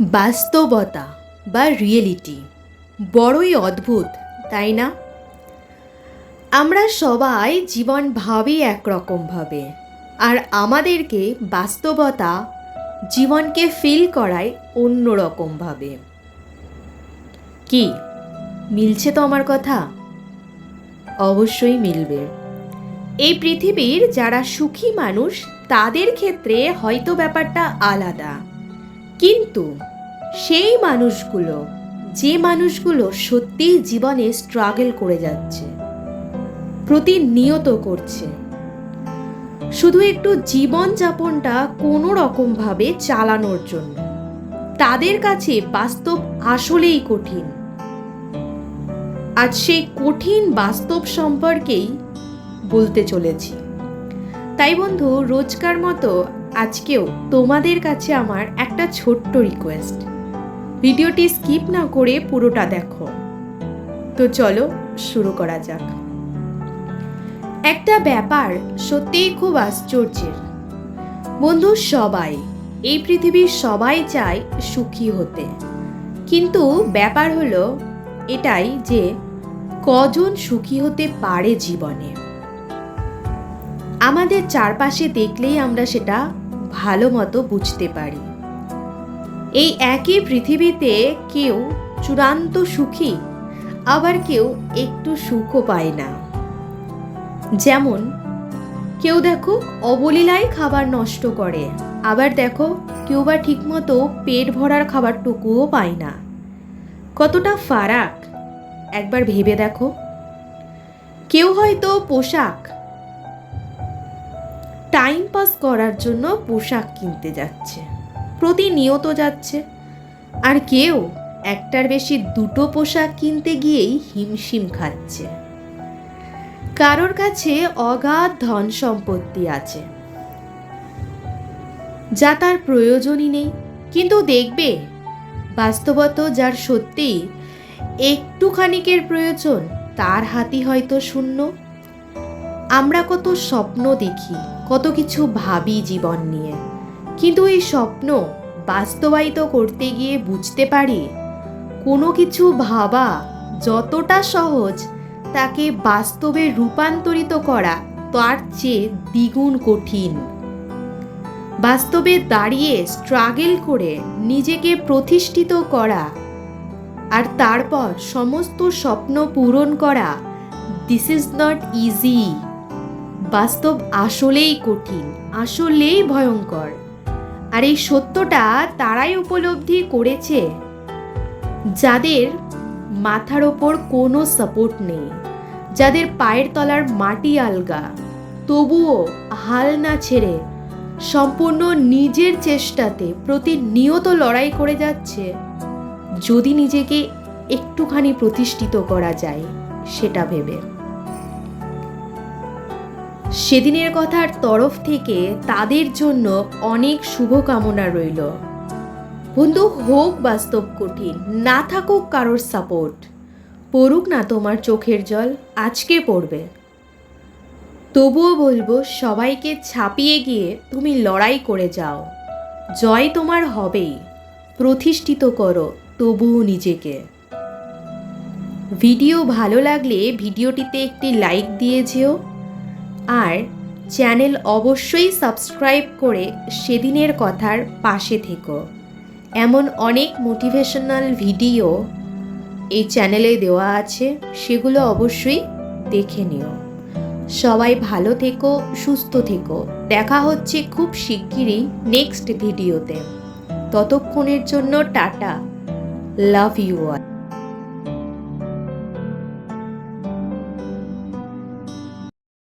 বাস্তবতা বা রিয়েলিটি বড়ই অদ্ভুত, তাই না? আমরা সবাই জীবন ভাবি একরকমভাবে, আর আমাদেরকে বাস্তবতা জীবনকে ফিল করায় অন্য রকমভাবে কি, মিলছে তো আমার কথা? অবশ্যই মিলবে। এই পৃথিবীর যারা সুখী মানুষ, তাদের ক্ষেত্রে হয়তো ব্যাপারটা আলাদা। কিন্তু সেই মানুষগুলো, যে মানুষগুলো সত্যিই জীবনে স্ট্রাগল করে যাচ্ছে, প্রতিনিয়ত করছে। শুধু একটু জীবনযাপনটা কোনো রকমভাবে চালানোর জন্য। তাদের কাছে বাস্তব আসলেই কঠিন। আজ সেই কঠিন বাস্তব সম্পর্কেই বলতে চলেছি। তাই বন্ধু, রোজকার মতো আজকেও তোমাদের কাছে আমার একটা ছোট্ট রিকোয়েস্ট ভিডিওটি স্কিপ না করে পুরোটা দেখো। তো চলো শুরু করা যাক। একটা ব্যাপার সত্যিই খুব আশ্চর্যের। বন্ধু, সবাই, এই পৃথিবীর সবাই চায় সুখী হতে। কিন্তু ব্যাপার হলো এটাই যে কজন সুখী হতে পারে জীবনে? আমাদের চারপাশে দেখলেই আমরা সেটা ভালো মতো বুঝতে পারি। এই একই পৃথিবীতে কেউ চূড়ান্ত সুখী, আবার কেউ একটু সুখও পায় না। যেমন, কেউ দেখো অবলীলায় খাবার নষ্ট করে, আবার দেখো কেউ বা ঠিকমতো পেট ভরার খাবারটুকুও পায় না। কতটা ফারাক, একবার ভেবে দেখো। কেউ হয়তো পোশাক, টাইম পাস করার জন্য পোশাক কিনতে যাচ্ছে। প্রতিনিয়ত যাচ্ছে। আর কেউ একটার বেশি দুটো পোশাক কিনতে গিয়েই হিমশিম খাচ্ছে। কারোর কাছে অগাধ ধন সম্পত্তি আছে। যা তার প্রয়োজনই নেই। কিন্তু দেখবে, বাস্তবত যার সত্যি একটুখানিকের প্রয়োজন, তার হাতি হয়তো শূন্য। আমরা কত স্বপ্ন দেখি, কত কিছু ভাবি জীবন নিয়ে। কিন্তু এই স্বপ্ন বাস্তবায়িত করতে গিয়ে বুঝতে পারি। কোনো কিছু ভাবা যতটা সহজ, তাকে বাস্তবে রূপান্তরিত করা তার চেয়ে দ্বিগুণ কঠিন। বাস্তবে দাঁড়িয়ে স্ট্রাগল করে নিজেকে প্রতিষ্ঠিত করা আর তারপর সমস্ত স্বপ্ন পূরণ করা দিস ইজ নট ইজি বাস্তব আসলেই কঠিন, আসলেই ভয়ঙ্কর। আর এই সত্যটা তারাই উপলব্ধি করেছে, যাদের মাথার ওপর কোনো সাপোর্ট নেই, যাদের পায়ের তলার মাটি আলগা। তবুও হাল না ছেড়ে সম্পূর্ণ নিজের চেষ্টাতে প্রতিনিয়ত লড়াই করে যাচ্ছে, যদি নিজেকে একটুখানি প্রতিষ্ঠিত করা যায়, সেটা ভেবে। সেদিনের কথার তরফ থেকে তাদের জন্য অনেক শুভকামনা রইল। বন্ধু, হোক বাস্তব কঠিন, না থাকুক কারোর সাপোর্ট। পড়ুক না তোমার চোখের জল, আজকে পড়বে। তবুও বলব, সবাইকে ছাপিয়ে গিয়ে তুমি লড়াই করে যাও। জয় তোমার হবেই, প্রতিষ্ঠিত করো তবুও নিজেকে। ভিডিও ভালো লাগলে ভিডিওটিতে একটি লাইক দিয়ে যেও আর চ্যানেল অবশ্যই সাবস্ক্রাইব করে সেদিনের কথার পাশে থেকো। এমন অনেক মোটিভেশনাল ভিডিও এই চ্যানেলে দেওয়া আছে, সেগুলো অবশ্যই দেখে নিও। সবাই ভালো থেকো, সুস্থ থেকো। দেখা হচ্ছে খুব শিগগিরই নেক্সট ভিডিওতে। ততক্ষণের জন্য টাটা। Love you all.